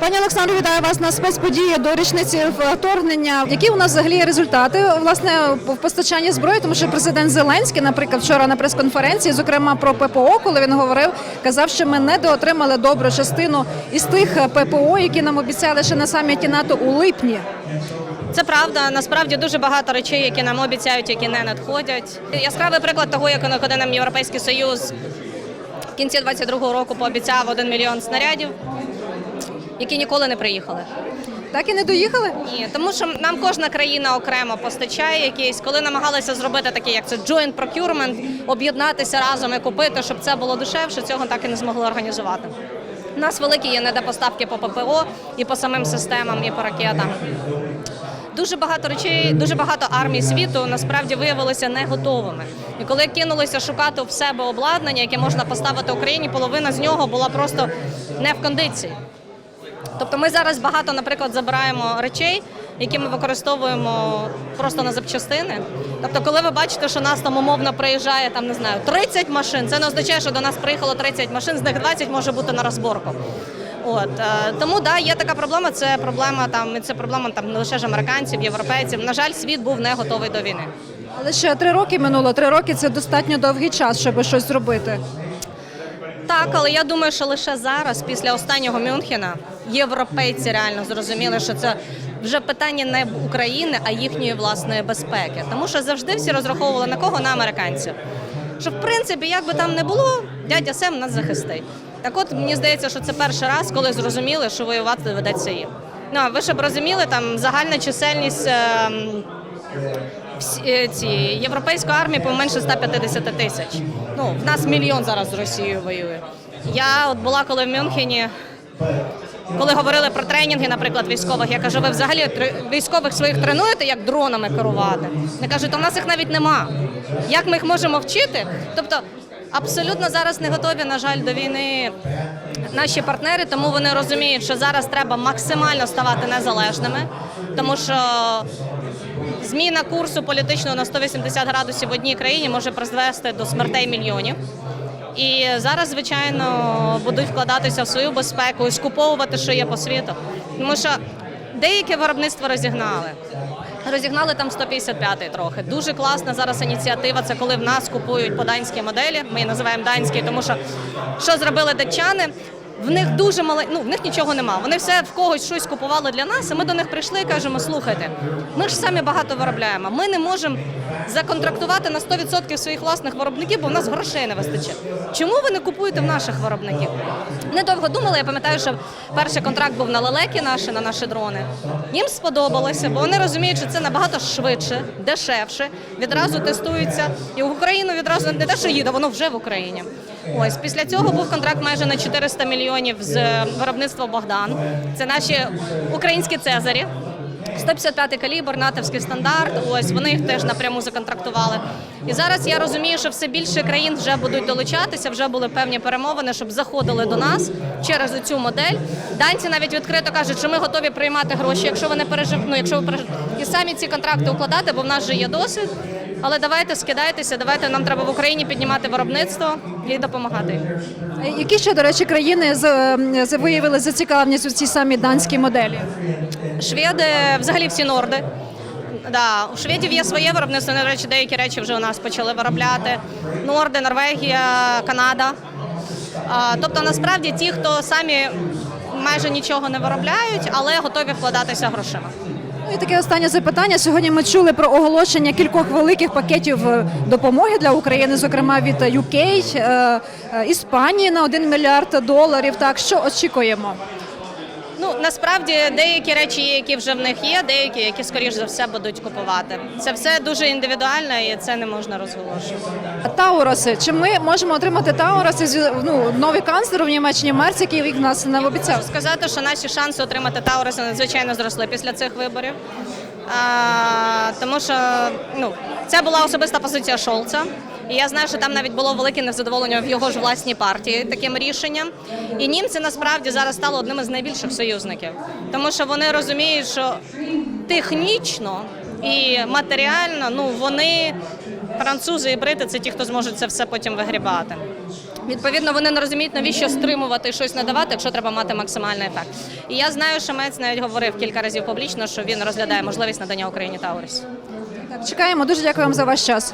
Пані Олександро, вітаю вас на спецподії до річниці вторгнення. Які у нас взагалі результати власне в постачанні зброї? Тому що президент Зеленський, наприклад, вчора на прес-конференції, зокрема про ППО, коли він говорив, казав, що ми недоотримали добру частину із тих ППО, які нам обіцяли ще на саміті НАТО у липні. Це правда. Насправді дуже багато речей, які нам обіцяють, які не надходять. Яскравий приклад того, як коли нам Європейський Союз в кінці 22-го року пообіцяв 1 мільйон снарядів, які ніколи не приїхали. Так і не доїхали? Ні, тому що нам кожна країна окремо постачає якісь, коли намагалися зробити таке, як це joint procurement, об'єднатися разом і купити, щоб це було дешевше, цього так і не змогли організувати. У нас великі є недопоставки по ППО і по самим системам, і по ракетам. Дуже багато речей, дуже багато армій світу насправді виявилися не готовими. І коли кинулися шукати в себе обладнання, яке можна поставити Україні, половина з нього була просто не в кондиції. Тобто ми зараз багато, наприклад, забираємо речей, які ми використовуємо просто на запчастини. Тобто, коли ви бачите, що нас там умовно приїжджає там, не знаю, 30 машин, це не означає, що до нас приїхало 30 машин, з них 20 може бути на розборку. От е, тому да, є така проблема. Це проблема там, і це проблема там не лише ж американців, європейців. На жаль, світ був не готовий до війни. Але ще три роки минуло. Три роки це достатньо довгий час, щоб щось зробити. Так, але я думаю, що лише зараз, після останнього Мюнхена, європейці реально зрозуміли, що це вже питання не України, а їхньої власної безпеки. Тому що завжди всі розраховували на кого? На американців. Що в принципі, як би там не було, дядя Сем нас захистить. Так от мені здається, що це перший раз, коли зрозуміли, що воювати доведеться їм. Ну, а ви щоб розуміли, там загальна чисельність. ем, ці європейської армії поменше 150 тисяч. Ну, в нас мільйон зараз з Росією воює. Я от була коли в Мюнхені, коли говорили про тренінги, наприклад, військових, я кажу, ви взагалі військових своїх тренуєте, як дронами керувати? Я кажу, то в нас їх навіть нема. Як ми їх можемо вчити? Тобто абсолютно зараз не готові, на жаль, до війни наші партнери, тому вони розуміють, що зараз треба максимально ставати незалежними, тому що Зміна курсу політичного на 180 градусів в одній країні може призвести до смертей мільйонів. І зараз, звичайно, будуть вкладатися в свою безпеку і скуповувати, що є по світу. Тому що деяке виробництво розігнали. Розігнали там 155-й трохи. Дуже класна зараз ініціатива. Це коли в нас купують по данській моделі. Ми її називаємо данські, тому що що зробили датчани? В них дуже мало, ну в них нічого нема. Вони все в когось щось купували для нас. І ми до них прийшли і кажемо: слухайте, ми ж самі багато виробляємо. Ми не можемо законтрактувати на 100% своїх власних виробників, бо в нас грошей не вистачає. Чому ви не купуєте в наших виробників? Недовго думали. Я пам'ятаю, що перший контракт був на лелеки наші, на наші дрони. Їм сподобалося, бо вони розуміють, що це набагато швидше, дешевше, відразу тестуються. І в Україну відразу не те, що їде, воно вже в Україні. Ось після цього був контракт майже на 400 мільйонів з е, виробництва Богдан. Це наші українські цезарі. 155 калібр, натовський стандарт. Ось вони їх теж напряму законтрактували. І зараз я розумію, що все більше країн вже будуть долучатися, вже були певні перемовини, щоб заходили до нас через цю модель. Данці навіть відкрито кажуть, що ми готові приймати гроші, якщо вони пережив... ну, якщо ви пережив... і самі ці контракти укладати, бо в нас вже є досвід. Але давайте скидайтеся, давайте нам треба в Україні піднімати виробництво і допомагати. Е, Які ще, до речі, країни з, е, виявили зацікавленість у цій самій данській моделі? Шведи, взагалі всі норди. Да, у шведів є своє виробництво. До речі, деякі речі вже у нас почали виробляти. Норди, Норвегія, Канада. А, тобто, насправді ті, хто самі майже нічого не виробляють, але готові вкладатися грошима. Ну і таке останнє запитання. Сьогодні ми чули про оголошення кількох великих пакетів е, допомоги для України, зокрема від UK, е, е, Іспанії на 1 мільярд доларів. Так що очікуємо? Насправді деякі речі, є, які вже в них є, деякі, які скоріш за все будуть купувати. Це все дуже індивідуально і це не можна розголошувати. Тауроси. Чи ми можемо отримати Тауроси з ну, новий канцлер в Німеччині Мерц, який їх нас не обіцяв? сказати, що наші шанси отримати Тауруси надзвичайно зросли після цих виборів. А, тому що ну, це була особиста позиція Шолца. І я знаю, що там навіть було велике незадоволення в його ж власній партії таким рішенням. І німці насправді зараз стали одним із найбільших союзників, тому що вони розуміють, що технічно і матеріально ну вони французи і брити це ті, хто зможуть це все потім вигрібати. Відповідно, вони не розуміють, навіщо стримувати і щось надавати, якщо треба мати максимальний ефект. І я знаю, що Мець навіть говорив кілька разів публічно, що він розглядає можливість надання Україні Тауріс. Так, чекаємо. Дуже дякую вам за ваш час.